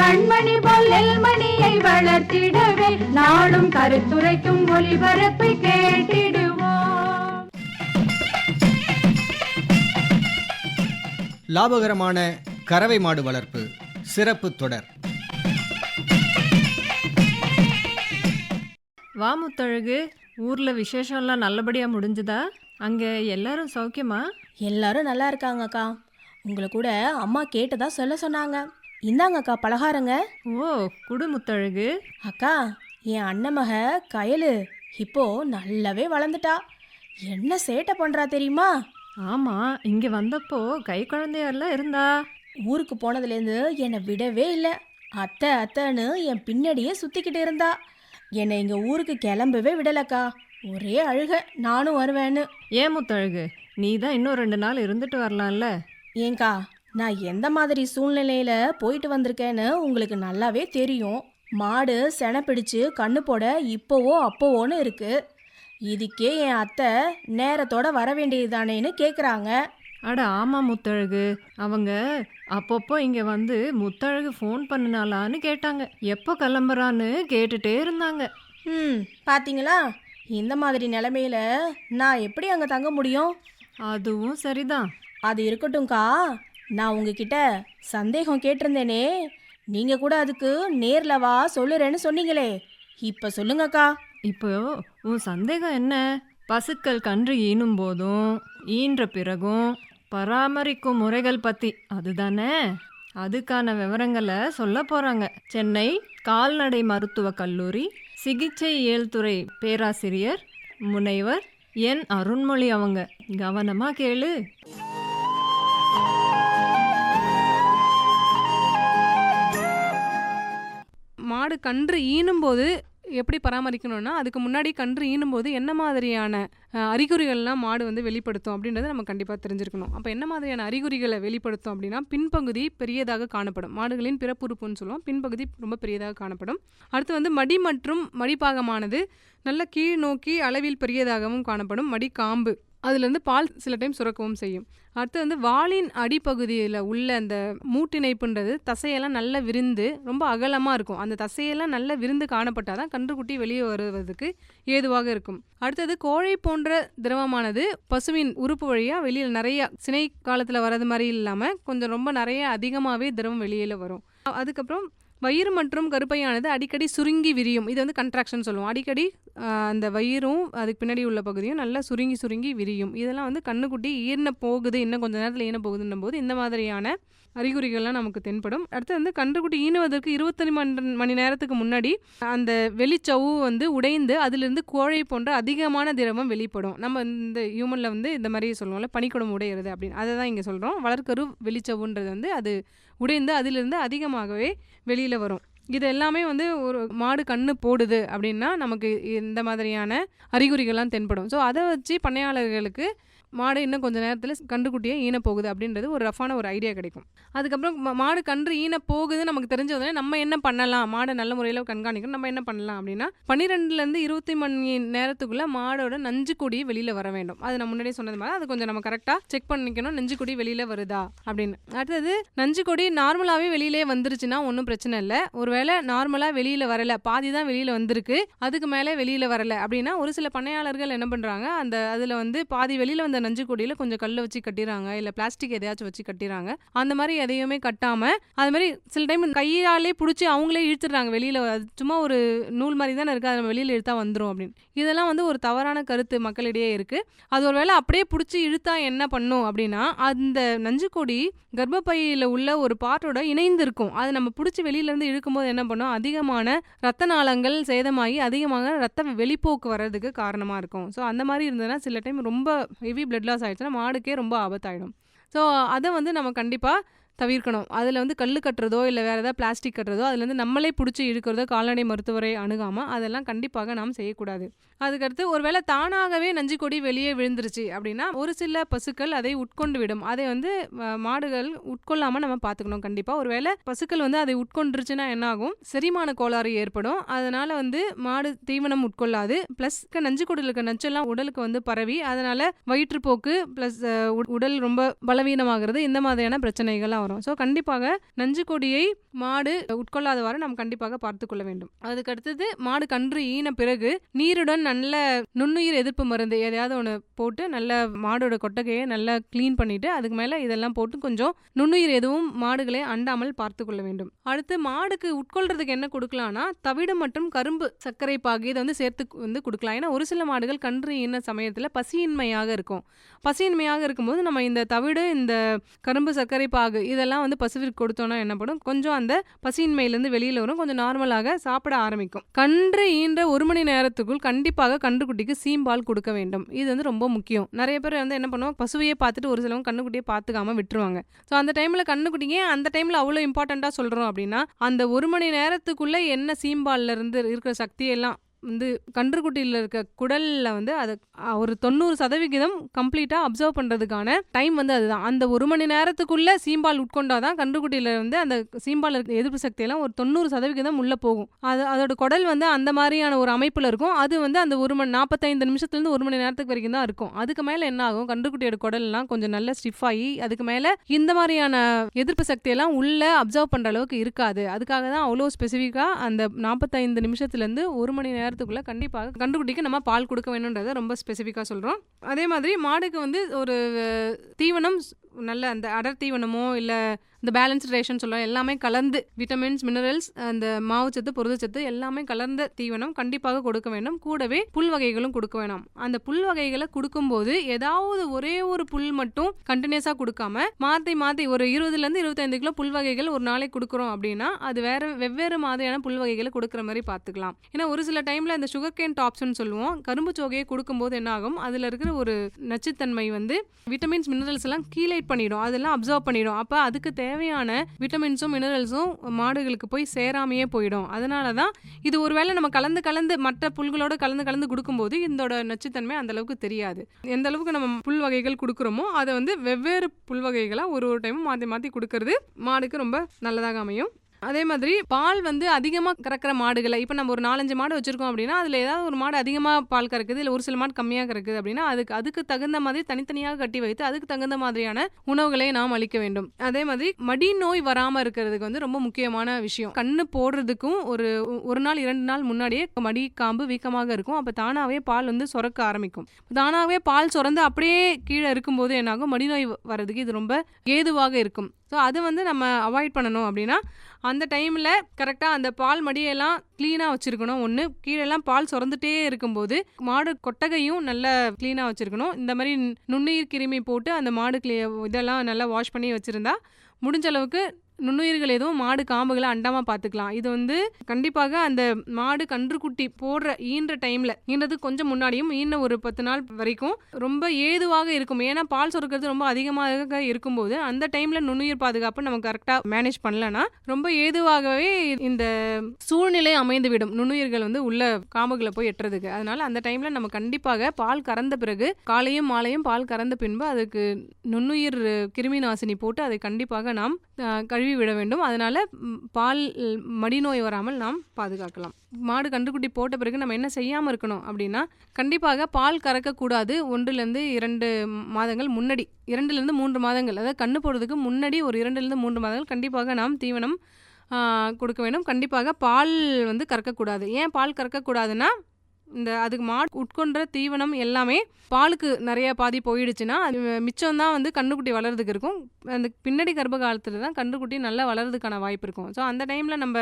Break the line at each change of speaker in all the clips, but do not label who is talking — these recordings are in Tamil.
கண்மணி மணியை வளர்த்திடவே நாடும் கருத்துரைக்கும் ஒளிபரப்பை கேட்டிடுவோம்.
லாபகரமான கறவை மாடு வளர்ப்பு சிறப்பு தொடர்.
வா முத்தழகு ஊர்ல விசேஷம்லாம் நல்லபடியா முடிஞ்சுதா? அங்க எல்லாரும் சௌக்கியமா?
எல்லாரும் நல்லா இருக்காங்கக்கா. உங்களை கூட அம்மா கேட்டதா சொல்ல சொன்னாங்க. இந்தாங்கக்கா பலகாரங்க.
ஓ குடு முத்தழகு.
அக்கா என் அண்ணன் மக கயலு இப்போ நல்லாவே வளர்ந்துட்டா. என்ன சேட்டை பண்றா தெரியுமா?
ஆமா இங்க வந்தப்போ கை குழந்தையெல்லாம் இருந்தா?
ஊருக்கு போனதுலேருந்து என்னை விடவே இல்லை. அத்தை அத்தைன்னு என் பின்னாடியே சுத்திக்கிட்டு இருந்தா. என்னை இங்க ஊருக்கு கிளம்பவே விடலக்கா. ஒரே அழுக நானும் வருவேன்னு.
ஏன் முத்தழகு? நீ தான் இன்னும் ரெண்டு நாள் இருந்துட்டு வரலாம்ல.
ஏங்கா நான் எந்த மாதிரி சூழ்நிலையில போயிட்டு வந்திருக்கேன்னு உங்களுக்கு நல்லாவே தெரியும். மாடு செனை பிடிச்சு கண்ணு போட இப்போவோ அப்போவோன்னு இருக்கு. இதுக்கே என் அத்தை நேரத்தோட வர வேண்டியதுதானேன்னு கேட்குறாங்க
அட ஆமா முத்தழகு. அவங்க அப்பப்போ இங்க வந்து முத்தழகு ஃபோன் பண்ணினாலான்னு கேட்டாங்க. எப்போ கிளம்புறான்னு கேட்டுட்டே இருந்தாங்க.
ம் பாத்தீங்களா? இந்த மாதிரி நிலைமையில நான் எப்படி அங்கே தங்க முடியும்?
அதுவும் சரிதான்.
அது இருக்கட்டும்க்கா. நான் உங்ககிட்ட சந்தேகம் கேட்டிருந்தேனே. நீங்க கூட அதுக்கு நேர்ல வா சொல்லுறேன்னு சொன்னீங்களே. இப்ப சொல்லுங்கக்கா.
இப்போ உன் சந்தேகம் என்ன? பசுக்கள் கன்று ஈனும் போதும் ஈன்ற பிறகும் பராமரிக்கும் முறைகள் பத்தி. அதுதானே? அதுக்கான விவரங்களை சொல்ல போறாங்க. சென்னை கால்நடை மருத்துவக் கல்லூரி சிகிச்சை இயல்துறை பேராசிரியர் முனைவர் என் அருண்மொழி அவங்க. கவனமா கேளு.
மாடு கன்று ஈனும்போது எப்படி பராமரிக்கணும்னா அதுக்கு முன்னாடி கன்று ஈனும்போது என்ன மாதிரியான அறிகுறிகள்லாம் மாடு வந்து வெளிப்படுத்தும் அப்படின்றத நம்ம கண்டிப்பாக தெரிஞ்சிருக்கணும். அப்போ என்ன மாதிரியான அறிகுறிகளை வெளிப்படுத்தும் அப்படின்னா பின்பகுதி பெரியதாக காணப்படும். மாடுகளின் பிறப்புறுப்புன்னு சொல்லுவோம். பின்பகுதி ரொம்ப பெரியதாக காணப்படும். அடுத்து வந்து மடி மற்றும் மடிப்பாகமானது நல்ல கீழ் நோக்கி அளவில் பெரியதாகவும் காணப்படும். மடி காம்பு அதுலேருந்து பால் சில டைம் சுரக்கவும் செய்யும். அடுத்து வந்து வாளின் அடிப்பகுதியில் உள்ள அந்த மூட்டிணைப்புன்றது தசையெல்லாம் நல்லா விரிந்து ரொம்ப அகலமாக இருக்கும். அந்த தசையெல்லாம் நல்லா விரிந்து காணப்பட்டால் தான் கன்றுக்குட்டி வெளியே வருவதற்கு ஏதுவாக இருக்கும். அடுத்தது கோழை போன்ற திரவமானது பசுவின் உறுப்பு வழியாக வெளியில் நிறைய சினை காலத்தில் வர்றது மாதிரி இல்லாமல் கொஞ்சம் ரொம்ப நிறைய அதிகமாகவே திரவம் வெளியில் வரும். அதுக்கப்புறம் வயிறு மற்றும் கருப்பையானது அடிக்கடி சுருங்கி விரியும். இது வந்து கன்ட்ராக்ஷன் சொல்லுவோம். அடிக்கடி அந்த வயிறும் அதுக்கு பின்னாடி உள்ள பகுதியும் நல்லா சுருங்கி சுருங்கி விரியும். இதெல்லாம் வந்து கண்ணுக்குட்டி ஈர்ன போகுது. இன்னும் கொஞ்ச நேரத்தில் ஈன போகுதுன்னும் போது இந்த மாதிரியான அறிகுறிகள்லாம் நமக்கு தென்படும். அடுத்து வந்து கன்றுக்குட்டி ஈனுவதற்கு இருபத்தஞ்சு மணி மணி நேரத்துக்கு முன்னாடி அந்த வெளிச்சவு வந்து உடைந்து அதிலிருந்து கோழை போன்ற அதிகமான திரவம் வெளிப்படும். நம்ம இந்த ஹியூமனில் வந்து இந்த மாதிரி சொல்லுவோம்ல பனிக்குடம் உடையிறது அப்படின்னு. அதை தான் இங்கே சொல்கிறோம் வளர்க்கரு வெளிச்சவுன்றது வந்து அது உடைந்து அதிலிருந்து அதிகமாகவே வெளியில் வரும். இது எல்லாமே வந்து ஒரு மாடு கண்ணு போடுது அப்படின்னா நமக்கு இந்த மாதிரியான அறிகுறிகள்லாம் தென்படும். ஸோ அதை வச்சு பண்ணையாளர்களுக்கு மாடு இன்னும் கொஞ்சம் நேரத்தில் கண்டுக்குட்டியே ஈன போகுது அப்படின்றது ஒரு ரஃபான ஒரு ஐடியா கிடைக்கும். அதுக்கப்புறம் மாடு கன்று ஈன போகுது நமக்கு தெரிஞ்ச உடனே நம்ம என்ன பண்ணலாம்? மாடை நல்ல முறையில் கண்காணிக்கணும். நம்ம என்ன பண்ணலாம் அப்படின்னா பன்னிரெண்டுலேருந்து இருபத்தி மணி நேரத்துக்குள்ளே மாடோட நஞ்சு கொடி வெளியில் வர வேண்டும். அது நான் முன்னாடியே சொன்னது மாதிரி அது கொஞ்சம் நம்ம கரெக்டாக செக் பண்ணிக்கணும். நஞ்சு கொடி வெளியில் வருதா அப்படின்னு. அடுத்தது நஞ்சு கொடி நார்மலாகவே வெளியிலே வந்துருச்சுன்னா ஒன்றும் பிரச்சனை இல்லை. ஒருவேளை நார்மலாக வெளியில் வரல. பாதி தான் வெளியில் வந்திருக்கு. அதுக்கு மேலே வெளியில் வரல அப்படின்னா ஒரு சில பண்ணையாளர்கள் என்ன பண்ணுறாங்க அந்த அதில் வந்து பாதி வெளியில் வந்த நஞ்சு கொடியில் கொஞ்சம் கல் வச்சு கட்டிடுறாங்க இல்லை பிளாஸ்டிக் எதையாச்சும் வச்சு கட்டிடுறாங்க அந்த மாதிரி எதையுமே கட்டாமல் அது மாதிரி சில டைம் கையாலே பிடிச்சி அவங்களே இழுத்துடுறாங்க. வெளியில் சும்மா ஒரு நூல் மாதிரி தானே இருக்குது அதை நம்ம வெளியில் இழுத்தா வந்துடும் அப்படின்னு. இதெல்லாம் வந்து ஒரு தவறான கருத்து மக்களிடையே இருக்குது அது ஒரு வேளை அப்படியே பிடிச்சி இழுத்தா என்ன பண்ணும் அப்படின்னா அந்த நஞ்சுக்கொடி கர்ப்பப்பையில் உள்ள ஒரு பார்ட்டோட இணைந்து இருக்கும் அது நம்ம பிடிச்சி வெளியிலேருந்து இழுக்கும்போது என்ன பண்ணும்? அதிகமான ரத்த நாளங்கள் சேதமாகி அதிகமாக ரத்த வெளிப்போக்கு வர்றதுக்கு காரணமாக இருக்கும். ஸோ அந்த மாதிரி இருந்ததுன்னா சில டைம் ரொம்ப ஹெவி பிளட் லாஸ் ஆகிடுச்சுன்னா மாடுக்கே ரொம்ப ஆபத்தாயிடும். ஸோ அதை வந்து நம்ம கண்டிப்பாக தவிர்க்கணும். அதில் வந்து கல் கட்டுறதோ இல்லை வேறு ஏதாவது பிளாஸ்டிக் கட்டுறதோ அதுலேருந்து நம்மளே பிடிச்சி இழுக்கிறதோ கால்நடை மருத்துவரை அணுகாமல் அதெல்லாம் கண்டிப்பாக நாம் செய்யக்கூடாது. அதுக்கடுத்து ஒருவேளை தானாகவே நஞ்சு கொடி வெளியே விழுந்துருச்சு அப்படின்னா ஒரு சில பசுக்கள் அதை உட்கொண்டு விடும். அதை வந்து மாடுகள் உட்கொள்ளாமல் நம்ம பார்த்துக்கணும் கண்டிப்பாக ஒருவேளை பசுக்கள் வந்து அதை உட்கொண்டுருச்சுன்னா என்ன ஆகும் செரிமான கோளாறு ஏற்படும். அதனால் வந்து மாடு தீவனம் உட்கொள்ளாது. ப்ளஸ் நஞ்சு கொடியில் இருக்க நச்செல்லாம் உடலுக்கு வந்து பரவி அதனால் வயிற்றுப்போக்கு ப்ளஸ் உடல் ரொம்ப பலவீனமாகிறது இந்த மாதிரியான பிரச்சனைகள்லாம் வரும். ஸோ கண்டிப்பாக நஞ்சு கொடியை மாடு உட்கொள்ளாதவாறு நாம் கண்டிப்பாக பார்த்து கொள்ள வேண்டும். அதுக்கடுத்தது மாடு கன்று ஈன பிறகு நீருடன் நல்ல நுண்ணுயிர் எதிர்ப்பு மருந்து எதையாவது ஒன்று போட்டு நல்ல மாடோட கொட்டகையை நல்லா க்ளீன் பண்ணிவிட்டு அதுக்கு மேலே இதெல்லாம் போட்டு கொஞ்சம் நுண்ணுயிர் எதுவும் மாடுகளை அண்டாமல் பார்த்து கொள்ள வேண்டும். அடுத்து மாடுக்கு உட்கொள்றதுக்கு என்ன கொடுக்கலாம்னா தவிடு மற்றும் கரும்பு சர்க்கரை பாகு இதை வந்து சேர்த்து வந்து கொடுக்கலாம். ஏன்னா ஒரு சில மாடுகள் கன்று ஈன சமயத்தில் பசியின்மையாக இருக்கும். பசியின்மையாக இருக்கும்போது நம்ம இந்த தவிடு இந்த கரும்பு சர்க்கரை பாகு இதெல்லாம் வந்து பசுவிற்கு கொடுத்தோம்னா என்ன கொஞ்சம் அந்த பசியின்மையிலேருந்து வெளியில் வரும். கொஞ்சம் நார்மலாக சாப்பிட ஆரம்பிக்கும். கன்று ஈன்ற ஒரு மணி நேரத்துக்குள் கண்டிப்பாக கன்றுக்குட்டிக்கு சீம்பால் கொடுக்க வேண்டும். இது வந்து ரொம்ப முக்கியம். நிறைய பேர் வந்து என்ன பண்ணுவோம் பசுவையே பார்த்துட்டு ஒரு சிலவங்க கண்ணுக்குட்டியை பார்த்துக்காம விட்டுருவாங்க. ஸோ அந்த டைமில் கண்ணுக்குட்டிங்க அந்த டைமில் அவ்வளோ இம்பார்ட்டண்ட்டாக சொல்கிறோம் அப்படின்னா அந்த ஒரு மணி நேரத்துக்குள்ளே என்ன சீம்பாலில் இருந்து இருக்கிற சக்தியெல்லாம் வந்து கன்றுக்குட்டியில் இருக்க குடலில் வந்து அது ஒரு தொண்ணூறு சதவிகிதம் கம்ப்ளீட்டாக அப்சர்வ் பண்ணுறதுக்கான டைம் வந்து அதுதான். அந்த ஒரு மணி நேரத்துக்குள்ளே சீம்பால் உட்கொண்டாதான் கன்றுக்குட்டியில் வந்து அந்த சீம்பால் இருக்க எதிர்ப்பு சக்தியெல்லாம் ஒரு தொண்ணூறு சதவிகிதம் உள்ளே போகும். அது அதோட குடல் வந்து அந்த மாதிரியான ஒரு அமைப்பில் இருக்கும். அது வந்து அந்த ஒரு மணி நாற்பத்தைந்து நிமிஷத்துலேருந்து ஒரு மணி நேரத்துக்கு வரைக்கும் தான் இருக்கும். அதுக்கு மேலே என்ன ஆகும்? கன்றுக்குட்டியோட குடல்லாம் கொஞ்சம் நல்ல ஸ்டிஃப் ஆகி அதுக்கு மேலே இந்த மாதிரியான எதிர்ப்பு சக்தியெல்லாம் உள்ளே அப்சர்வ் பண்ணுற அளவுக்கு இருக்காது. அதுக்காக தான் அவ்வளோ ஸ்பெசிஃபிக்காக அந்த நாற்பத்தைந்து நிமிஷத்துலேருந்து ஒரு மணி நேரம் நேரத்துக்குள்ளே கண்டிப்பாக கண்டுக்குட்டிக்கு நம்ம பால் கொடுக்க வேணுன்றதை ரொம்ப ஸ்பெசிஃபிக்காக சொல்கிறோம் அதே மாதிரி மாடுக்கு வந்து ஒரு தீவனம் நல்ல அந்த அடர் தீவனமோ இல்லை இந்த பேலன்ஸ்ட் ரேஷன் சொல்லுவோம் எல்லாமே கலந்து விட்டமின்ஸ் மினரல்ஸ் அந்த மாவுச்சத்து புரதச்சத்து எல்லாமே கலந்த தீவனம் கண்டிப்பாக கொடுக்க வேண்டும். கூடவே புல் வகைகளும் கொடுக்க வேணும். அந்த புல் வகைகளை கொடுக்கும்போது ஏதாவது ஒரே ஒரு புல் மட்டும் கண்டினியூஸாக கொடுக்காம மாற்றி மாற்றி ஒரு இருபதுலேருந்து இருபத்தைந்து கிலோ புல் வகைகள் ஒரு நாளைக்கு கொடுக்குறோம் அப்படின்னா அது வேற வெவ்வேறு மாதிரியான புல் வகைகளை கொடுக்குற மாதிரி பார்த்துக்கலாம். ஏன்னா ஒரு சில டைமில் இந்த சுகர் கேன் டாப்ஸ்னு சொல்லுவோம். கரும்பு சோகையை கொடுக்கும்போது என்ன ஆகும்? அதில் இருக்கிற ஒரு நச்சுத்தன்மை வந்து விட்டமின்ஸ் மினரல்ஸ் எல்லாம் கீழேட் பண்ணிடும். அதெல்லாம் அப்சர்வ் பண்ணிடும். அப்போ அதுக்கு தேவையான விட்டமின்ஸும் மினரல்ஸும் மாடுகளுக்கு போய் சேராமையே போயிடும். அதனால தான் இது ஒருவேளை நம்ம கலந்து கலந்து மற்ற புல்களோட கலந்து கலந்து கொடுக்கும்போது இதோட நச்சுத்தன்மை அந்த அளவுக்கு தெரியாது. எந்த அளவுக்கு நம்ம புல் வகைகள் கொடுக்குறோமோ அதை வந்து வெவ்வேறு புல் வகைகளாக ஒரு ஒரு டைமும் மாற்றி மாற்றி கொடுக்கறது மாடுக்கு ரொம்ப நல்லதாக அமையும். அதே மாதிரி பால் வந்து அதிகமாக கறக்கிற மாடுகளை இப்போ நம்ம ஒரு நாலஞ்சு மாடு வச்சுருக்கோம் அப்படின்னா அதில் ஏதாவது ஒரு மாடு அதிகமாக பால் கறக்குது இல்லை ஒரு சில மாடு கம்மியாக கறக்குது அப்படின்னா அதுக்கு அதுக்கு தகுந்த மாதிரி தனித்தனியாக கட்டி வைத்து அதுக்கு தகுந்த மாதிரியான உணவுகளை நாம் அளிக்க வேண்டும். அதே மாதிரி மடி நோய் வராமல் இருக்கிறதுக்கு வந்து ரொம்ப முக்கியமான விஷயம். கண்ணு போடுறதுக்கும் ஒரு ஒரு நாள் இரண்டு நாள் முன்னாடியே மடி காம்பு வீக்கமாக இருக்கும். அப்போ தானாகவே பால் வந்து சுரக்க ஆரம்பிக்கும். தானாகவே பால் சுரந்து அப்படியே கீழே இருக்கும்போது என்னாகும்? மடிநோய் வ- வர்றதுக்கு இது ரொம்ப ஏதுவாக இருக்கும். ஸோ அது வந்து நம்ம அவாய்ட் பண்ணணும் அப்படின்னா அந்த டைமில் கரெக்டாக அந்த பால் மடியெல்லாம் க்ளீனாக வச்சுருக்கணும். ஒன்று கீழெல்லாம் பால் சுரந்துட்டே இருக்கும்போது மாடு கொட்டகையும் நல்லா க்ளீனாக வச்சுருக்கணும். இந்த மாதிரி நுண்ணுயிர் கிருமி போட்டு அந்த மாடு க்ளீ இதெல்லாம் நல்லா வாஷ் பண்ணி வச்சுருந்தா முடிஞ்ச அளவுக்கு நுண்ணுயிர்கள் எதுவும் மாடு காம்புகளை அண்டாமல் பார்த்துக்கலாம். இது வந்து கண்டிப்பாக அந்த மாடு கன்றுக்குட்டி போடுற ஈன்ற டைமில் ஈன்றது கொஞ்சம் முன்னாடியும் ஈன ஒரு பத்து நாள் வரைக்கும் ரொம்ப ஏதுவாக இருக்கும். ஏன்னா பால் சுரக்கிறது ரொம்ப அதிகமாக இருக்கும்போது அந்த டைமில் நுண்ணுயிர் பாதுகாப்பு நம்ம கரெக்டாக மேனேஜ் பண்ணலன்னா ரொம்ப ஏதுவாகவே இந்த சூழ்நிலை அமைந்துவிடும். நுண்ணுயிர்கள் வந்து உள்ள காம்புகளை போய் எட்டுறதுக்கு. அதனால் அந்த டைமில் நம்ம கண்டிப்பாக பால் கறந்த பிறகு காலையும் மாலையும் பால் கறந்த பின்பு அதுக்கு நுண்ணுயிர் கிருமி நாசினி போட்டு அதை கண்டிப்பாக நாம் கழுவி விட வேண்டும். அதனால் பால் மடிநோய் வராமல் நாம் பாதுகாக்கலாம். மாடு கன்றுக்குட்டி போட்ட பிறகு நம்ம என்ன செய்யாமல் இருக்கணும் அப்படின்னா கண்டிப்பாக பால் கறக்கக்கூடாது ஒன்றுலேருந்து இரண்டு மாதங்கள் முன்னாடி. இரண்டுலேருந்து மூன்று மாதங்கள் அதாவது கண்ணு போடுறதுக்கு முன்னாடி ஒரு இரண்டுலேருந்து மூன்று மாதங்கள் கண்டிப்பாக நாம் தீவனம் கொடுக்க வேண்டும். கண்டிப்பாக பால் வந்து கறக்கக்கூடாது. ஏன் பால் கறக்கக்கூடாதுன்னா இந்த அதுக்கு மாடு உட்கொண்ட தீவனம் எல்லாமே பாலுக்கு நிறைய பாதி போயிடுச்சுன்னா அது மிச்சம் தான் வந்து கன்றுக்குட்டி வளர்றதுக்கு இருக்கும். அந்த பின்னாடி கர்ப்ப காலத்தில் தான் கன்றுக்குட்டி நல்லா வளர்றதுக்கான வாய்ப்பு இருக்கும். ஸோ அந்த டைமில் நம்ம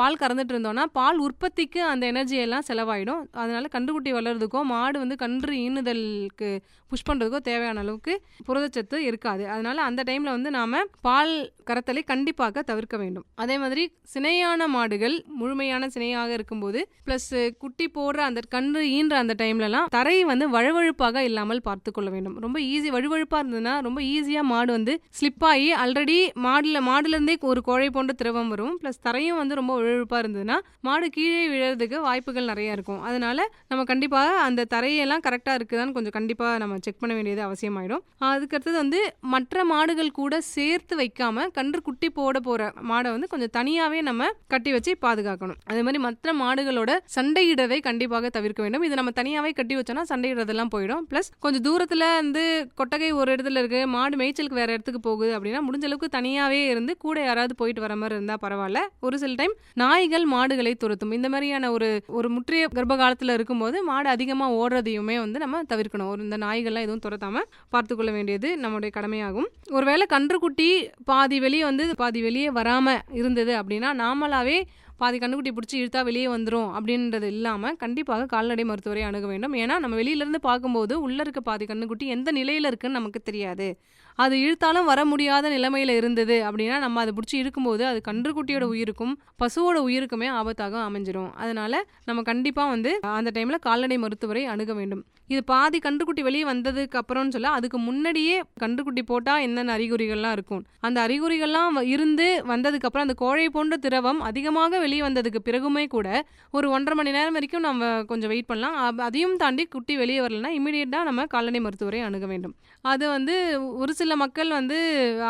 பால் கறந்துட்டு இருந்தோம்னா பால் உற்பத்திக்கு அந்த எனர்ஜி எல்லாம் செலவாயிடும். அதனால கன்றுக்குட்டி வளர்றதுக்கோ மாடு வந்து கன்று ஈனுதலுக்கு புஷ் பண்ணுறதுக்கோ தேவையான அளவுக்கு புரதச்சத்து இருக்காது. அதனால் அந்த டைமில் வந்து நாம் பால் கறத்தலை கண்டிப்பாக தவிர்க்க வேண்டும். அதே மாதிரி சினையான மாடுகள் முழுமையான சினையாக இருக்கும்போது ப்ளஸ் குட்டி போடுற அந்த கன்று ஈன்ற அந்த டைம்லலாம் தரை வந்து வழுவழுப்பாக இல்லாமல் பார்த்து கொள்ள வேண்டும். ரொம்ப ஈஸி வழுவழுப்பாக இருந்ததுன்னா ரொம்ப ஈஸியாக மாடு வந்து ஸ்லிப் ஆகி ஆல்ரெடி மாடுல மாடுலேருந்தே ஒரு கோழை போன்ற திரவம் வரும். ப்ளஸ் தரையும் வந்து ரொம்ப வழுவழுப்பாக இருந்ததுன்னா மாடு கீழே விழுறதுக்கு வாய்ப்புகள் நிறையா இருக்கும். அதனால நம்ம கண்டிப்பாக அந்த தரையெல்லாம் கரெக்டாக இருக்குதான்னு கொஞ்சம் கண்டிப்பாக நம்ம செக் பண்ண வேண்டியது அவசியமாயிடும். அதுக்கடுத்தது வந்து மற்ற மாடுகள் கூட சேர்த்து வைக்காம கன்று குட்டி போட போற மாடை வந்து கொஞ்சம் தனியாவே நம்ம கட்டி வச்சு பாதுகாக்கணும். அதே மாதிரி மற்ற மாடுகளோட சண்டையிடுறதை கண்டிப்பாக தவிர்க்க வேண்டும். இது நம்ம தனியாவே கட்டி வச்சோம்னா சண்டையிடுறதெல்லாம் போயிடும். ப்ளஸ் கொஞ்சம் தூரத்துல வந்து கொட்டகை ஒரு இடத்துல இருக்கு மாடு மேய்ச்சலுக்கு வேற இடத்துக்கு போகுது அப்படின்னா முடிஞ்ச அளவுக்கு தனியாவே இருந்து கூட யாராவது போயிட்டு வர மாதிரி இருந்தா பரவாயில்ல. ஒரு சில டைம் நாய்கள் மாடுகளை துரத்தும். இந்த மாதிரியான ஒரு ஒரு முற்றிய கர்ப்ப காலத்துல இருக்கும்போது மாடு அதிகமா ஓடுறதையுமே வந்து நம்ம தவிர்க்கணும். ஒரு இந்த நாய்கள் இதெல்லாம் எதுவும் துரத்தாமல் பார்த்துக்கொள்ள வேண்டியது நம்முடைய கடமையாகும். ஒருவேளை கன்றுக்குட்டி பாதி வெளியே வந்து பாதி வெளியே வராமல் இருந்தது அப்படின்னா நாமளாவே பாதி கண்ணுக்குட்டி பிடிச்சி இழுத்தா வெளியே வந்துடும் அப்படின்றது இல்லாமல் கண்டிப்பாக கால்நடை மருத்துவரை அணுக வேண்டும். ஏன்னா நம்ம வெளியிலேருந்து பார்க்கும்போது உள்ளே இருக்க பாதி கண்ணுக்குட்டி எந்த நிலையில் இருக்குன்னு நமக்கு தெரியாது. அது இழுத்தாலும் வர முடியாத நிலைமையில் இருந்தது அப்படின்னா நம்ம அதை பிடிச்சி இருக்கும்போது அது கன்றுக்குட்டியோட உயிருக்கும் பசுவோட உயிருக்குமே ஆபத்தாக அமைஞ்சிரும். அதனால நம்ம கண்டிப்பாக வந்து அந்த டைமில் கால்நடை மருத்துவரை அணுக வேண்டும். இது பாதி கன்றுக்குட்டி வெளியே வந்ததுக்கு அப்புறம்னு சொல்ல அதுக்கு முன்னாடியே கன்றுக்குட்டி போட்டால் என்னென்ன அறிகுறிகள்லாம் இருக்கும்? அந்த அறிகுறிகள்லாம் வ- இருந்து வந்ததுக்கப்புறம் அந்த கோழை போன்ற திரவம் அதிகமாக வெளியே வந்ததுக்கு பிறகுமே கூட ஒரு ஒன்றரை மணி நேரம் வரைக்கும் நம்ம கொஞ்சம் வெயிட் பண்ணலாம். அப்- அதையும் தாண்டி குட்டி வெளியே வரலன்னா இமீடியட்டாக நம்ம கால்நடை மருத்துவரை அணுக வேண்டும். அது வந்து ஒரு சில மக்கள் வந்து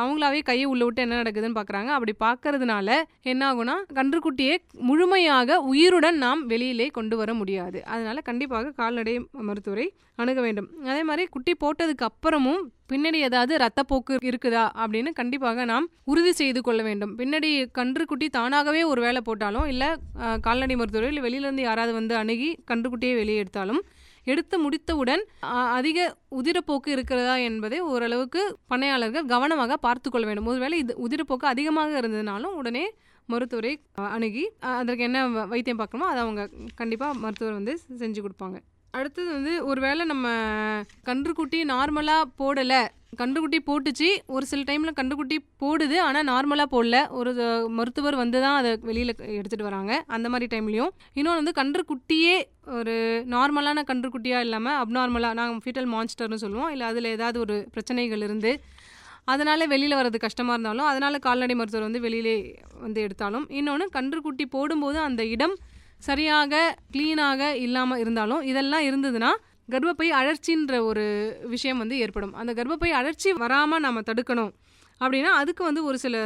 அவங்களாவே கையை உள்ள விட்டு என்ன நடக்குதுன்னு பார்க்குறாங்க அப்படி பார்க்கறதுனால என்ன ஆகும்னா கன்றுக்குட்டியை முழுமையாக உயிருடன் நாம் வெளியிலே கொண்டு வர முடியாது. அதனால் கண்டிப்பாக கால்நடை மருத்துவரை அணுக வேண்டும். அதே மாதிரி குட்டி போட்டதுக்கு அப்புறமும் பின்னாடி ஏதாவது ரத்தப்போக்கு இருக்குதா அப்படின்னு கண்டிப்பாக நாம் உறுதி செய்து கொள்ள வேண்டும். பின்னாடி கன்றுக்குட்டி தானாகவே ஒரு வேலை போட்டாலும் இல்லை கால்நடை மருத்துவர்கள் வெளியிலேருந்து யாராவது வந்து அணுகி கன்றுக்குட்டியை வெளியே எடுத்தாலும் எடுத்து முடித்தவுடன் அதிக உதிரப்போக்கு இருக்கிறதா என்பதை ஓரளவுக்கு பண்ணையாளர்கள் கவனமாக பார்த்து கொள்ள வேண்டும். ஒருவேளை இது உதிரப்போக்கு அதிகமாக இருந்ததுனாலும் உடனே மருத்துவரை அணுகி அதற்கு என்ன வைத்தியம் பார்க்கணுமோ அதை அவங்க கண்டிப்பாக மருத்துவர் வந்து செஞ்சு கொடுப்பாங்க. அடுத்தது வந்து ஒருவேளை நம்ம கன்றுக்குட்டி நார்மலாக போடலை கன்றுக்குட்டி போட்டுச்சு. ஒரு சில டைமில் கன்றுக்குட்டி போடுது. ஆனால் நார்மலாக போடல. ஒரு மருத்துவர் வந்து தான் அதை வெளியில் எடுத்துகிட்டு வராங்க. அந்த மாதிரி டைம்லையும் இன்னொன்று வந்து கன்றுக்குட்டியே ஒரு நார்மலான கன்றுக்குட்டியாக இல்லாமல் அப்நார்மலாக நாங்கள் ஃபீட்டல் மான்ஸ்டர்னு சொல்லுவோம். இல்லை அதில் ஏதாவது ஒரு பிரச்சனைகள் இருந்து அதனால் வெளியில் வர்றது கஷ்டமாக இருந்தாலும் அதனால் கால்நடை மருத்துவர் வந்து வெளியிலே வந்து எடுத்தாலும் இன்னொன்று கன்றுக்குட்டி போடும்போது அந்த இடம் சரியாக க்ளீனாக இல்லாமல் இருந்தாலும் இதெல்லாம் இருந்ததுன்னா கர்ப்பப்பை அழற்சின்ற ஒரு விஷயம் வந்து ஏற்படும். அந்த கர்ப்பப்பை அழற்சி வராமல் நம்ம தடுக்கணும் அப்படின்னா அதுக்கு வந்து ஒரு சில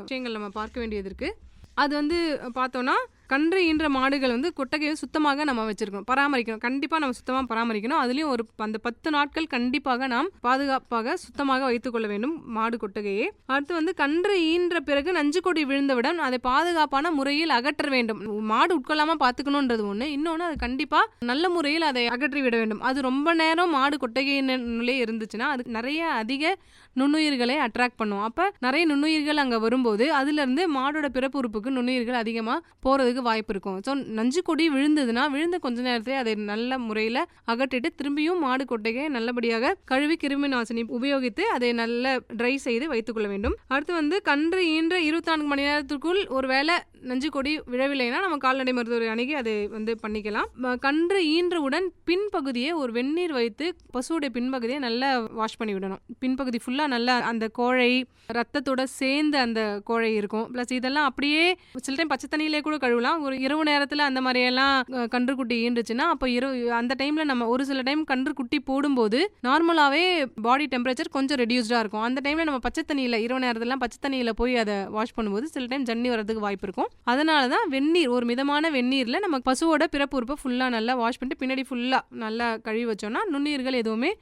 விஷயங்கள் நம்ம பார்க்க வேண்டியது இருக்குது அது வந்து பார்த்தோன்னா கன்று ஈன்ற மாடுகள் வந்து கொட்டகையை சுத்தமாக நம்ம வச்சிருக்கணும் பராமரிக்கணும். கண்டிப்பாக நம்ம சுத்தமாக பராமரிக்கணும். அதுலேயும் ஒரு அந்த பத்து நாட்கள் கண்டிப்பாக நாம் பாதுகாப்பாக சுத்தமாக வைத்துக்கொள்ள வேண்டும் மாடு கொட்டகையை. அடுத்து வந்து கன்று ஈன்ற பிறகு நஞ்சு கொடி விழுந்தவுடன் அதை பாதுகாப்பான முறையில் அகற்ற வேண்டும். மாடு உட்கொள்ளாமல் பார்த்துக்கணுன்றது ஒன்று இன்னொன்று அது கண்டிப்பாக நல்ல முறையில் அதை அகற்றி விட வேண்டும். அது ரொம்ப நேரம் மாடு கொட்டகையினுள்ளே இருந்துச்சுன்னா அது நிறைய அதிக நுண்ணுயிர்களை அட்ராக்ட் பண்ணும். அப்போ நிறைய நுண்ணுயிர்கள் அங்கே வரும்போது அதுலேருந்து மாடோட பிறப்பு உறுப்புக்கு நுண்ணுயிர்கள் அதிகமாக போகிறதுக்கு வாய்ப்பு இருக்கும். ஸோ நஞ்சு கொடி விழுந்ததுன்னா விழுந்த கொஞ்ச நேரத்திலே அதை நல்ல முறையில் அகற்றிட்டு திரும்பியும் மாடு கொட்டையை நல்லபடியாக கழுவி கிருமி நாசினி உபயோகித்து அதை நல்ல ட்ரை செய்து வைத்துக்கொள்ள வேண்டும். அடுத்து வந்து கன்று ஈன்ற இருபத்தி நான்கு மணி நேரத்துக்குள் ஒரு வேளை நஞ்சு கொடி விழவில்லைன்னா நம்ம கால்நடை மருத்துவரை அணுகி அதை வந்து பண்ணிக்கலாம். கன்று ஈன்றவுடன் பின்பகுதியை ஒரு வெந்நீர் வைத்து பசுவுடைய பின்பகுதியை நல்லா வாஷ் பண்ணி விடணும். பின்பகுதி ஃபுல்லாக நல்லா அந்த கோழை ரத்தத்தோட சேர்ந்து அந்த கோழை இருக்கும். ப்ளஸ் இதெல்லாம் அப்படியே சில டைம் பச்சை தண்ணியிலே கூட கழுவலாம். ஒரு இரவு நேரத்தில் அந்த மாதிரியெல்லாம் கன்றுக்குட்டி ஈன்றுச்சுன்னா அப்போ இரவு அந்த டைமில் நம்ம ஒரு சில டைம் கன்றுக்குட்டி போடும்போது நார்மலாகவே பாடி டெம்பரேச்சர் கொஞ்சம் ரெடியூஸ்டாக இருக்கும். அந்த டைமில் நம்ம பச்சை தண்ணியில் இரவு நேரத்துலலாம் பச்சை தண்ணியில் போய் அதை வாஷ் பண்ணும்போது சில டைம் ஜன்னி வரதுக்கு வாய்ப்பு இருக்கும். அதனால தான் வெந்நீர் ஒரு மிதமான வெந்நீரில் நம்ம பசுவோட பிறப்பு உறுப்பை ஃபுல்லாக நல்லா வாஷ் பண்ணிட்டு பின்னாடி ஃபுல்லாக நல்லா கழுவி வச்சோம்னா நுண்ணுயிர்கள் எதுவுமே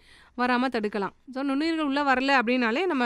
வராமல் தடுக்கலாம். ஸோ நுண்ணுயிர்கள் உள்ளே வரல அப்படின்னாலே நம்ம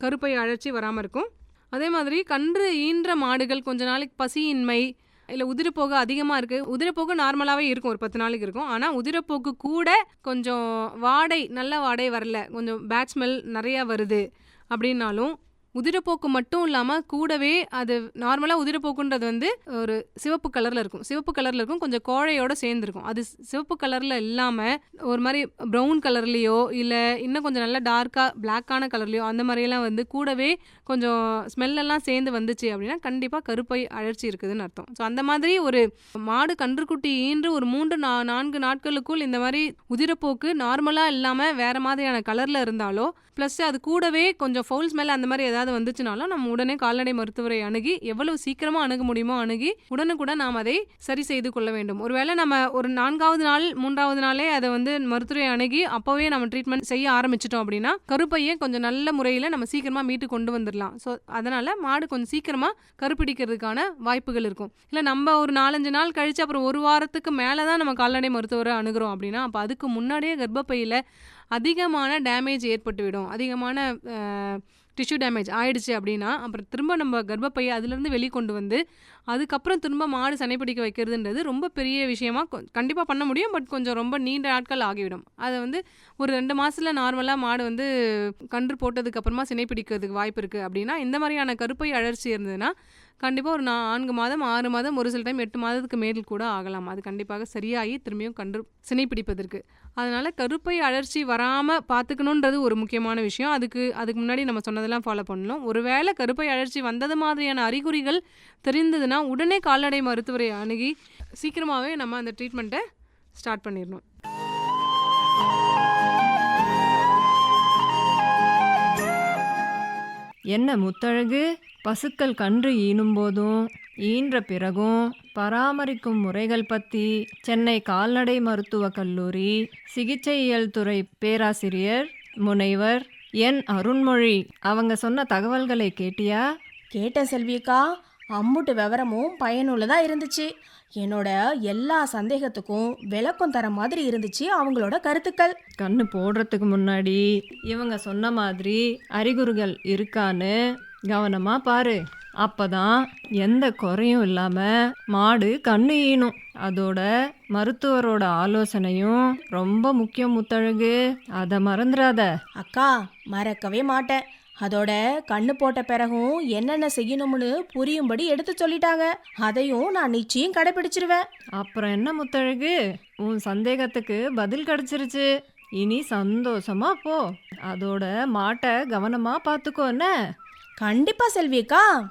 கருப்பை அழற்சி வராமல் இருக்கும். அதே மாதிரி கன்று ஈன்ற மாடுகள் கொஞ்ச நாளைக்கு பசியின்மை இல்லை உதிரப்போக்கு அதிகமாக இருக்குது உதிரப்போக்கு நார்மலாகவே இருக்கும் ஒரு பத்து நாளைக்கு இருக்கும். ஆனால் உதிரப்போக்கு கூட கொஞ்சம் வாடை நல்ல வாடை வரல. கொஞ்சம் பேட் ஸ்மெல் நிறையா வருது. அப்படின்னாலும் உதிரப்போக்கு மட்டும் இல்லாமல் கூடவே அது நார்மலாக உதிரப்போக்குன்றது வந்து ஒரு சிவப்பு கலரில் இருக்கும். சிவப்பு கலரில் இருக்கும் கொஞ்சம் கோழையோட சேர்ந்துருக்கும். அது சிவப்பு கலரில் இல்லாமல் ஒரு மாதிரி ப்ரௌன் கலர்லேயோ இல்லை இன்னும் கொஞ்சம் நல்லா டார்க்காக பிளாக்கான கலர்லேயோ அந்த மாதிரியெல்லாம் வந்து கூடவே கொஞ்சம் ஸ்மெல்லெல்லாம் சேர்ந்து வந்துச்சு அப்படின்னா கண்டிப்பாக கருப்பை அழற்சி இருக்குதுன்னு அர்த்தம். ஸோ அந்த மாதிரி ஒரு மாடு கன்றுக்குட்டி ஈன்று ஒரு மூன்று நா நான்கு நாட்களுக்குள் இந்த மாதிரி உதிரப்போக்கு நார்மலாக இல்லாமல் வேறு மாதிரியான கலரில் இருந்தாலோ ப்ளஸ் அது கூடவே கொஞ்சம் ஃபவுல் ஸ்மெல் அந்த மாதிரி ஏதாவது வந்துச்சுனாலும் நம்ம உடனே கால்நடை மருத்துவரை அணுகி எவ்வளவு சீக்கிரமாக அணுக முடியுமோ அணுகி உடனுக்குடன் நாம் அதை சரி செய்து கொள்ள வேண்டும். ஒருவேளை நம்ம ஒரு நான்காவது நாள் மூன்றாவது நாளே அதை வந்து மருத்துவரை அணுகி அப்போவே நம்ம ட்ரீட்மெண்ட் செய்ய ஆரம்பிச்சிட்டோம் அப்படின்னா கருப்பையை கொஞ்சம் நல்ல முறையில் நம்ம சீக்கிரமாக மீட்டு கொண்டு வந்துடலாம் ஸோ அதனால் மாடு கொஞ்சம் சீக்கிரமாக கருப்பிடிக்கிறதுக்கான வாய்ப்புகள் இருக்கும். இல்லை நம்ம ஒரு நாலஞ்சு நாள் கழிச்சு அப்புறம் ஒரு வாரத்துக்கு மேலே தான் நம்ம கால்நடை மருத்துவரை அணுகிறோம் அப்படின்னா அப்போ அதுக்கு முன்னாடியே கர்ப்பப்பையில் அதிகமான டேமேஜ் ஏற்பட்டுவிடும். அதிகமான டிஷ்யூ டேமேஜ் ஆயிடுச்சு அப்படின்னா அப்புறம் திரும்ப நம்ம கர்ப்பப்பையை அதுலேருந்து வெளிக்கொண்டு வந்து அதுக்கப்புறம் திரும்ப மாடு சனைப்பிடிக்க வைக்கிறதுன்றது ரொம்ப பெரிய விஷயமா கண்டிப்பாக பண்ண முடியும் பட் கொஞ்சம் ரொம்ப நீண்ட நாட்கள் ஆகிவிடும். அதை வந்து ஒரு ரெண்டு மாதத்தில் நார்மலாக மாடு வந்து கன்று போட்டதுக்கப்புறமா சினைப்பிடிக்கிறதுக்கு வாய்ப்பு இருக்குது அப்படின்னா இந்த மாதிரியான கருப்பை அழற்சி இருந்ததுன்னா கண்டிப்பாக ஒரு நான்கு மாதம் ஆறு மாதம் ஒரு சில டைம் எட்டு மாதத்துக்கு மேல் கூட ஆகலாம். அது கண்டிப்பாக சரியாகி திரும்பியும் கன்று சினைப்பிடிப்பதற்கு அதனால் கருப்பை அழற்சி வராமல் பார்த்துக்கணுன்றது ஒரு முக்கியமான விஷயம். அதுக்கு அதுக்கு முன்னாடி நம்ம சொன்னதெல்லாம் ஃபாலோ பண்ணணும். ஒருவேளை கருப்பை அழற்சி வந்தது மாதிரியான அறிகுறிகள் தெரிந்ததுன்னா உடனே கால்நடை மருத்துவரை அணுகி சீக்கிரமாகவே நம்ம அந்த ட்ரீட்மெண்ட்டை ஸ்டார்ட் பண்ணிடணும்.
என்ன முத்தழகு? பசுக்கள் கன்று ஈனும் போதும் ஈன்ற பிறகும் பராமரிக்கும் முறைகள் பற்றி சென்னை கால்நடை மருத்துவக் கல்லூரி சிகிச்சையியல் துறை பேராசிரியர் முனைவர் என் அருண்மொழி அவங்க சொன்ன தகவல்களை கேட்டியா?
கேட்டேன் செல்வியக்கா. அம்முட்டு விவரமும் பயனுள்ளதா இருந்துச்சு. என்னோட எல்லா சந்தேகத்துக்கும் விளக்கம் தர மாதிரி இருந்துச்சு அவங்களோட கருத்துக்கள்.
கண்ணு போடுறதுக்கு முன்னாடி இவங்க சொன்ன மாதிரி அறிகுறிகள் இருக்கான்னு கவனமா பாரு. அப்பதான் எந்த குறையும் இல்லாம மாடு கண்ணு ஈனும் அதோட மருத்துவரோட ஆலோசனையும் ரொம்ப முக்கியம் முத்தழகு. அதை மறந்துடாத
அக்கா மறக்கவே மாட்டேன். அதோட கண்ணு போட்ட பிறகும் என்னென்ன செய்யணும்னு புரியும்படி எடுத்து சொல்லிட்டாங்க. அதையும் நான் நிச்சயம் கடைபிடிச்சிருவேன்.
அப்புறம் என்ன முத்தழகு? உன் சந்தேகத்துக்கு பதில் கிடைச்சிருச்சு. இனி சந்தோஷமா போ. அதோட மாட்டை கவனமா பார்த்துக்கோ என்ன?
கண்டிப்பா செல்வியக்கா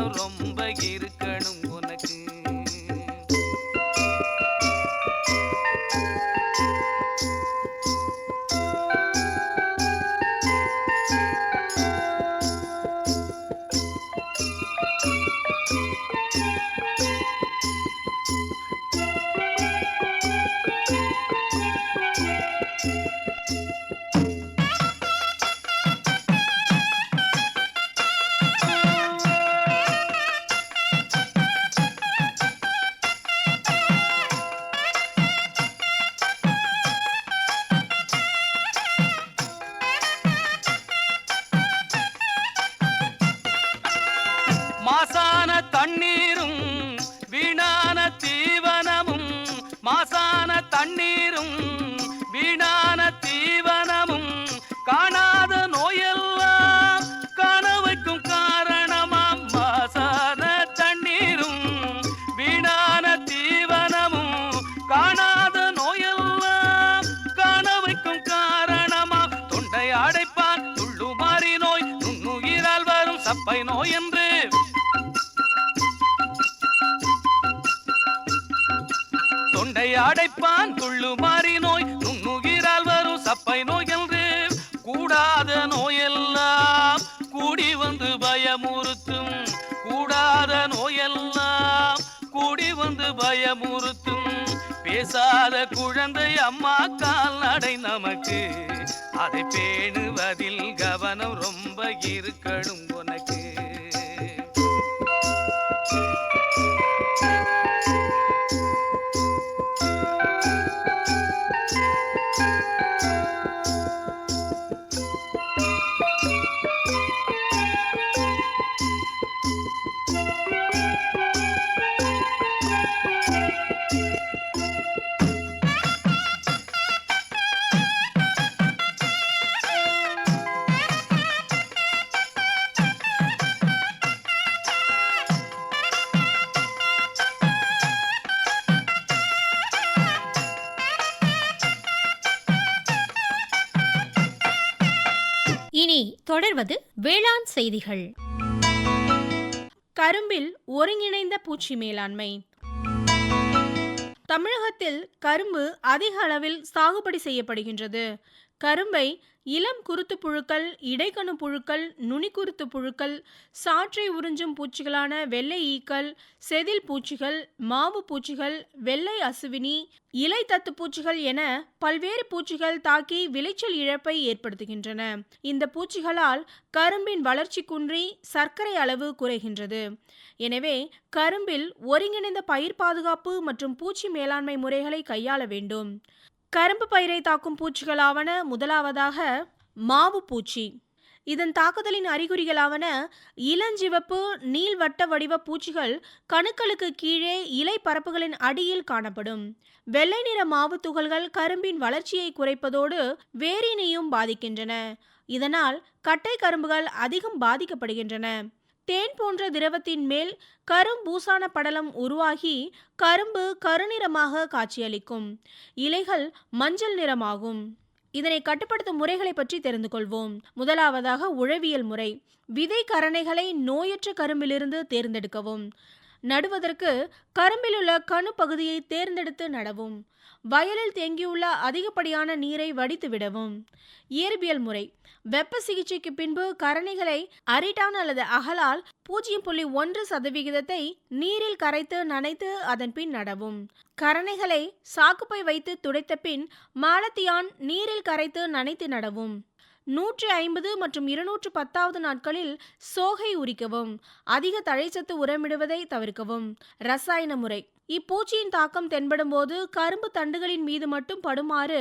பயமுறுத்தும். பேசாத குழந்தை அம்மா கால் நடை நமக்கு. அதை பேணுவதில் கவனம்
தொடர்வது வேளாண் செய்திகள்.
கரும்பில் ஒருங்கிணைந்த பூச்சி மேலாண்மை. தமிழகத்தில் கரும்பு அதிக அளவில் சாகுபடி செய்யப்படுகின்றது. கரும்பை இளம் குருத்து புழுக்கள் இடைக்கணு புழுக்கள் நுனிக்குருத்து புழுக்கள் சாற்றை உறிஞ்சும் பூச்சிகளான வெள்ளை ஈக்கள் செதில் பூச்சிகள் மாவு பூச்சிகள் வெள்ளை அசுவினி இலை தத்து பூச்சிகள் என பல்வேறு பூச்சிகள் தாக்கி விளைச்சல் இழப்பை ஏற்படுத்துகின்றன. இந்த பூச்சிகளால் கரும்பின் வளர்ச்சி குன்றி சர்க்கரை அளவு குறைகின்றது. எனவே கரும்பில் ஒருங்கிணைந்த பயிர் பாதுகாப்பு மற்றும் பூச்சி மேலாண்மை முறைகளை கையாள வேண்டும். கரும்பு பயிரை தாக்கும் பூச்சிகளாவன முதலாவதாக மாவு பூச்சி இதன் தாக்குதலின் அறிகுறிகளாவன இளஞ்சிவப்பு நீள்வட்ட வடிவ பூச்சிகள் கணுக்களுக்கு கீழே இலை பரப்புகளின் அடியில் காணப்படும். வெள்ளை நிற மாவு துகள்கள் கரும்பின் வளர்ச்சியை குறைப்பதோடு வேரினையும் பாதிக்கின்றன. இதனால் கட்டை கரும்புகள் அதிகம் பாதிக்கப்படுகின்றன. தேன் போன்ற திரவத்தின் மேல் கரும்பூசான படலம் உருவாகி கரும்பு கருநிறமாக காட்சியளிக்கும். இலைகள் மஞ்சள் நிறமாகும். இதனை கட்டுப்படுத்தும் முறைகளை பற்றி தெரிந்து கொள்வோம். முதலாவதாக உழவியல் முறை. விதை கரணைகளை நோயற்ற கரும்பிலிருந்து தேர்ந்தெடுக்கவும். நடுவதற்கு கரும்பிலுள்ள கணு பகுதியை தேர்ந்தெடுத்து நடவும். வயலில் தேங்கியுள்ள அதிகப்படியான நீரை வடித்து விடவும். இயற்பியல் முறை. வெப்ப சிகிச்சைக்கு பின்பு கரணிகளை அரிட்டான் அல்லது அகலால் பூஜ்ஜியம் புள்ளி ஒன்று சதவிகிதத்தை நீரில் கரைத்து நனைத்து அதன் பின் நடவும். கரணைகளை சாக்குப்பை வைத்து துடைத்த பின் மாலத்தியான் நீரில் கரைத்து நனைத்து நடவும். நூற்றி ஐம்பது மற்றும் இருநூற்று பத்தாவது நாட்களில் சோகை உரிக்கவும் அதிக தழைச்சத்து உரமிடுவதை தவிர்க்கவும். ரசாயன முறை. இப்பூச்சியின் தாக்கம் தென்படும் போது கரும்பு தண்டுகளின் மீது மட்டும் படுமாறு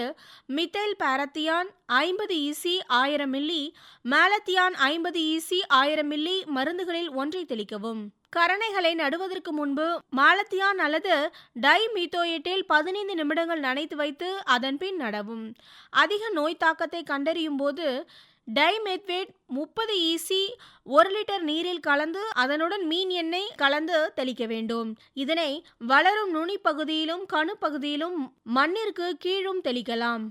மித்தைல் பாரத்தியான் ஐம்பது ஈசி ஆயிரம் மில்லி மேலத்தியான் ஐம்பது ஈசி ஆயிரம் மில்லி மருந்துகளில் ஒன்றை தெளிக்கவும். கரணைகளை நடுவதற்கு முன்பு மாலத்தியான் அல்லது டைமீத்தோயேட்டில் பதினைந்து நிமிடங்கள் நனைத்து வைத்து அதன் பின் நடவும். அதிக நோய் தாக்கத்தை கண்டறியும் போது டைமெத்வேட் முப்பது ஈசி ஒரு லிட்டர் நீரில் கலந்து அதனுடன் மீன் எண்ணெய் கலந்து தெளிக்க வேண்டும். இதனை வளரும் நுனி பகுதியிலும் கணு பகுதியிலும் மண்ணிற்கு கீழும் தெளிக்கலாம்.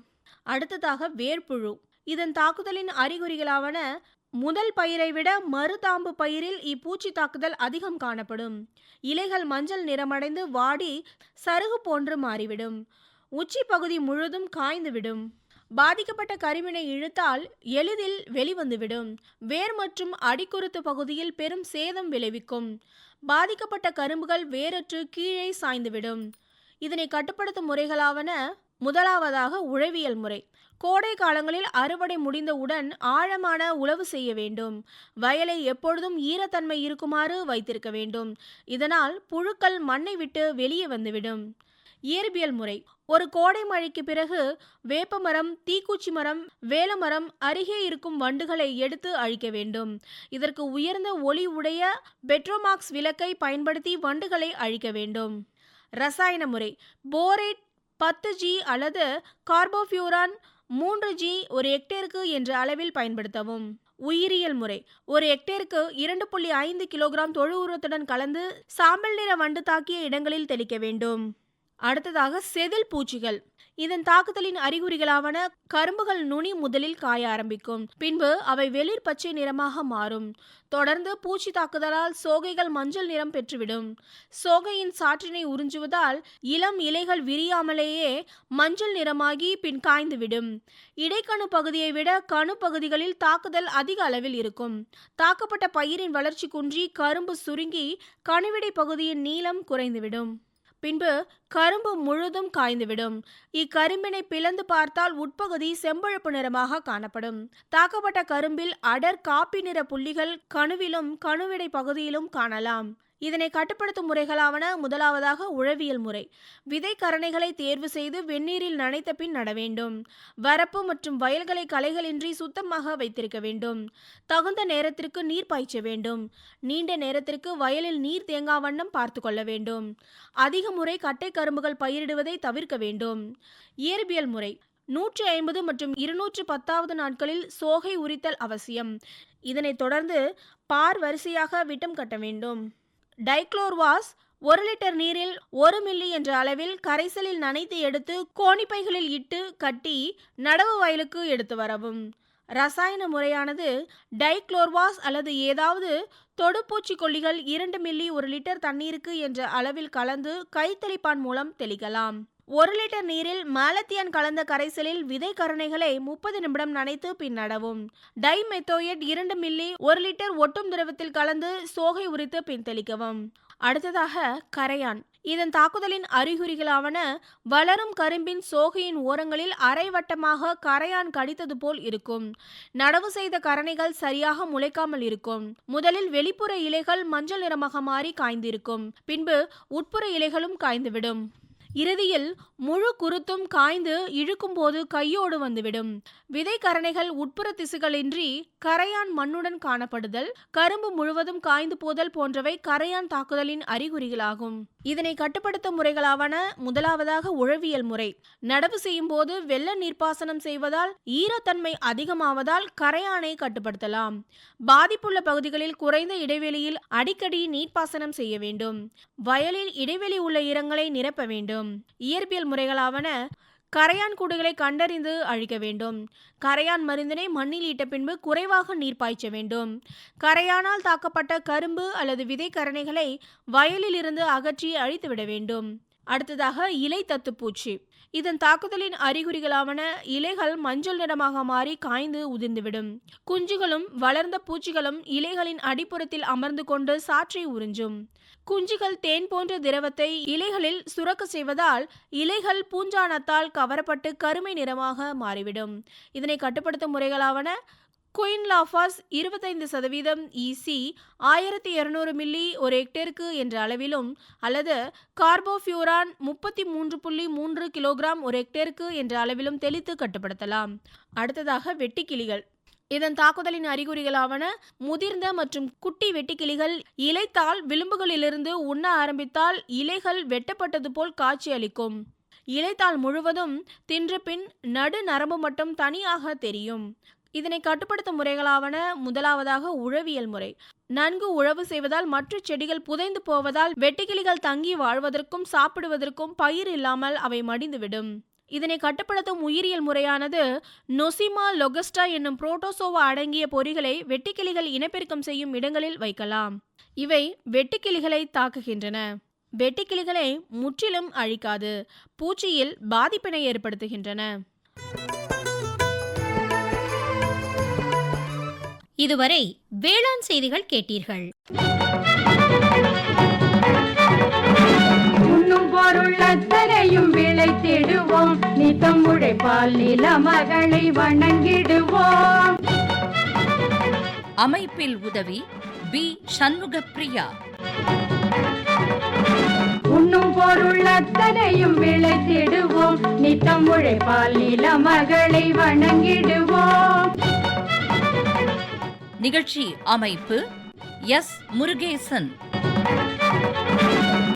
அடுத்ததாக வேர்ப்புழு. இதன் தாக்குதலின் அறிகுறிகளாவன முதல் பயிரை விட மறுதாம்பு பயிரில் இப்பூச்சி தாக்குதல் அதிகம் காணப்படும். இலைகள் மஞ்சள் நிறமடைந்து வாடி சருகு போன்று மாறிவிடும். உச்சி பகுதி முழுதும் காய்ந்துவிடும் பாதிக்கப்பட்ட கருவினை இழுத்தால் எளிதில் வெளிவந்துவிடும். வேர் மற்றும் அடிக்குருத்து பகுதியில் பெரும் சேதம் விளைவிக்கும். பாதிக்கப்பட்ட கரும்புகள் வேரற்று கீழே சாய்ந்துவிடும். இதனை கட்டுப்படுத்தும் முறைகளாவன முதலாவதாக உழவியல் முறை. கோடை காலங்களில் அறுவடை முடிந்தவுடன் ஆழமான உழவு செய்ய வேண்டும். வயலை எப்பொழுதும் ஈரத்தன்மை இருக்குமாறு வைத்திருக்க வேண்டும். இதனால் புழுக்கள் மண்ணை விட்டு வெளியே வந்துவிடும். இயற்பியல் முறை. ஒரு கோடை மழைக்கு பிறகு வேப்பமரம் தீக்குச்சி மரம் வேலமரம் அருகே இருக்கும் வண்டுகளை எடுத்து அழிக்க வேண்டும். இதற்கு உயர்ந்த ஒளி உடைய பெட்ரோமாக்ஸ் விளக்கை பயன்படுத்தி வண்டுகளை அழிக்க வேண்டும். ரசாயன முறை. போரேட் பத்து ஜி அல்லது கார்போஃபியூரான் மூன்று ஜி ஒரு ஹெக்டேருக்கு என்ற அளவில் பயன்படுத்தவும். உயிரியல் முறை. ஒரு ஹெக்டேருக்கு இரண்டு புள்ளி ஐந்து கிலோகிராம் தொழு உரத்துடன் கலந்து சாம்பல் நிற வண்டு தாக்கிய இடங்களில் தெளிக்க வேண்டும். அடுத்ததாக செதில் பூச்சிகள். இதன் தாக்குதலின் அறிகுறிகளாவன கரும்புகள் நுனி முதலில் காய ஆரம்பிக்கும். பின்பு அவை வெளிர் பச்சை நிறமாக மாறும். தொடர்ந்து பூச்சி தாக்குதலால் சோகைகள் மஞ்சள் நிறம் பெற்றுவிடும். சோகையின் சாற்றினை உறிஞ்சுவதால் இளம் இலைகள் விரியாமலேயே மஞ்சள் நிறமாகி பின் காய்ந்துவிடும். இடைக்கணு பகுதியை விட கணு பகுதிகளில் தாக்குதல் அதிக அளவில் இருக்கும். தாக்கப்பட்ட பயிரின் வளர்ச்சி குன்றி கரும்பு சுருங்கி கணுவிடை பகுதியின் நீளம் குறைந்துவிடும். பின்பு கரும்பு முழுதும் காய்ந்துவிடும். இக்கரும்பினை பிளந்து பார்த்தால் உட்பகுதி செம்பழுப்பு நிறமாக காணப்படும். தாக்கப்பட்ட கரும்பில் அடர் காப்பி நிற புள்ளிகள் கணுவிலும் கணுவிடை பகுதியிலும் காணலாம். இதனை கட்டுப்படுத்தும் முறைகளாவன முதலாவதாக உழவியல் முறை. விதை கரணைகளை தேர்வு செய்து வெந்நீரில் நனைத்த பின் நட வேண்டும். வரப்பு மற்றும் வயல்களை களைகளின்றி சுத்தமாக வைத்திருக்க வேண்டும். தகுந்த நேரத்திற்கு நீர் பாய்ச்ச வேண்டும். நீண்ட நேரத்திற்கு வயலில் நீர் தேங்கா வண்ணம் பார்த்து கொள்ள வேண்டும். அதிக முறை கட்டை கரும்புகள் பயிரிடுவதை தவிர்க்க வேண்டும். இயற்பியல் முறை. நூற்றி ஐம்பது மற்றும் இருநூற்று பத்தாவது நாட்களில் சோகை உரித்தல் அவசியம். இதனைத் தொடர்ந்து பார் வரிசையாக விட்டம் கட்ட வேண்டும். டைக்ளோர்வாஸ் ஒரு லிட்டர் நீரில் ஒரு மில்லி என்ற அளவில் கரைசலில் நனைத்து எடுத்து கோணிப்பைகளில் இட்டு கட்டி நடவு வயலுக்கு எடுத்து வரவும். ரசாயன முறையானது டைக்ளோர்வாஸ் அல்லது ஏதாவது தொடுப்பூச்சிக்கொல்லிகள் இரண்டு மில்லி ஒரு லிட்டர் தண்ணீருக்கு என்ற அளவில் கலந்து கைத்தெளிப்பான் மூலம் தெளிக்கலாம். ஒரு லிட்டர் நீரில் மாலத்தியன் கலந்த கரைசலில் விதை கருணைகளை முப்பது நிமிடம் நனைத்து பின் நடவும். டைமெத்தோயட் இரண்டு மில்லி ஒரு லிட்டர் ஒட்டும் திரவத்தில் கலந்து சோகை உரித்து பின் தெளிக்கவும். அடுத்ததாக கரையான். இதன் தாக்குதலின் அறிகுறிகளாவன வளரும் கரும்பின் சோகையின் ஓரங்களில் அரைவட்டமாக கரையான் கடித்தது போல் இருக்கும். நடவு செய்த கரணைகள் சரியாக முளைக்காமல் இருக்கும். முதலில் வெளிப்புற இலைகள் மஞ்சள் நிறமாக மாறி காய்ந்திருக்கும். பின்பு உட்புற இலைகளும் காய்ந்துவிடும். இறுதியில் முழு குருத்தும் காய்ந்து இழுக்கும்போது கையோடு வந்துவிடும். விதை கரணைகள் உட்புற திசுகளின்றி கரையான் மண்ணுடன் காணப்படுதல் கரும்பு முழுவதும் காய்ந்து போதல் போன்றவை கரையான் தாக்குதலின் அறிகுறிகளாகும். இதனை கட்டுப்படுத்தும் முறைகளாவன முதலாவதாக உழவியல் முறை. நடவு செய்யும் போது வெள்ள நீர்ப்பாசனம் செய்வதால் ஈரத்தன்மை அதிகமாவதால் கரையானை கட்டுப்படுத்தலாம். பாதிப்புள்ள பகுதிகளில் குறைந்த இடைவெளியில் அடிக்கடி நீர்ப்பாசனம் செய்ய வேண்டும். வயலில் இடைவெளி உள்ள இரங்களை நிரப்ப வேண்டும். இயற்பியல் முறைகளாவன கரையான் கூடுகளை கண்டறிந்து அழிக்க வேண்டும். கரையான் மருந்தினை மண்ணில் இட்ட பின்பு குறைவாக நீர் பாய்ச்ச வேண்டும். கரையானால் தாக்கப்பட்ட கரும்பு அல்லது விதை கரணைகளை வயலில் இருந்து அகற்றி அழித்துவிட வேண்டும். அடுத்ததாக இலை தத்துப்பூச்சி இதன் தாக்குதலின் அறிகுறிகளாவன இலைகள் மஞ்சள் நிறமாக மாறி காய்ந்து உதிர்ந்துவிடும் குஞ்சுகளும் வளர்ந்த பூச்சிகளும் இலைகளின் அடிப்புறத்தில் அமர்ந்து கொண்டு சாற்றை உறிஞ்சும். குஞ்சுகள் தேன் போன்ற திரவத்தை இலைகளில் சுரக்க செய்வதால் இலைகள் பூஞ்சானத்தால் கவரப்பட்டு கருமை நிறமாக மாறிவிடும். இதனை கட்டுப்படுத்தும் முறைகளாவன குயின் லாஃபாஸ் இருபத்தைந்து சதவீதம் இசி ஆயிரத்தி இருநூறு மில்லி ஒரு ஹெக்டேருக்கு என்ற அளவிலும் அல்லது கார்போஃபியூரான் முப்பத்தி மூன்று புள்ளி மூன்று கிலோகிராம் ஒரு ஹெக்டேருக்கு என்ற அளவிலும் தெளித்து கட்டுப்படுத்தலாம். அடுத்ததாக வெட்டிக்கிளிகள். இதன் தாக்குதலின் அறிகுறிகளாவன முதிர்ந்த மற்றும் குட்டி வெட்டுக்கிளிகள் இலைத்தால் விளிம்புகளிலிருந்து உண்ண ஆரம்பித்தால் இலைகள் வெட்டப்பட்டது போல் காட்சி அளிக்கும் இலைத்தாள் முழுவதும் தின்று பின் நடு நரம்பு மட்டும் தனியாக தெரியும். இதனை கட்டுப்படுத்தும் முறைகளாவன முதலாவதாக உழவியல் முறை. நன்கு உழவு செய்வதால் மற்ற செடிகள் புதைந்து போவதால் வெட்டுக்கிளிகள் தங்கி வாழ்வதற்கும் சாப்பிடுவதற்கும் பயிர் இல்லாமல் அவை மடிந்துவிடும். இதனை கட்டுப்படுத்தும் உயிரியல் முறையானது நொசிமா லொகஸ்டா என்னும் புரோட்டோசோவா அடங்கிய பொறிகளை வெட்டுக்கிளிகள் இனப்பெருக்கம் செய்யும் இடங்களில் வைக்கலாம். இவை வெட்டுக்கிளிகளை தாக்குகின்றன. வெட்டுக்கிளிகளை முற்றிலும் அழிக்காது பூச்சியில் பாதிப்பினை ஏற்படுத்துகின்றன.
இதுவரை வேளாண் செய்திகள் கேட்டீர்கள்.
பொருள் அத்தனையும் விளைத்திடுவோம் நித்தம் உழைப்பால் நில மகளை வணங்கிடுவோம்.
அமைப்பில் உதவி பி சண்முகப்பிரியா.
உண்ணும் பொருள் அத்தனையும் விளைத்திடுவோம் நித்தம் உழைப்பால் நில மகளை வணங்கிடுவோம்.
நிகழ்ச்சி அமைப்பு எஸ். முருகேசன்.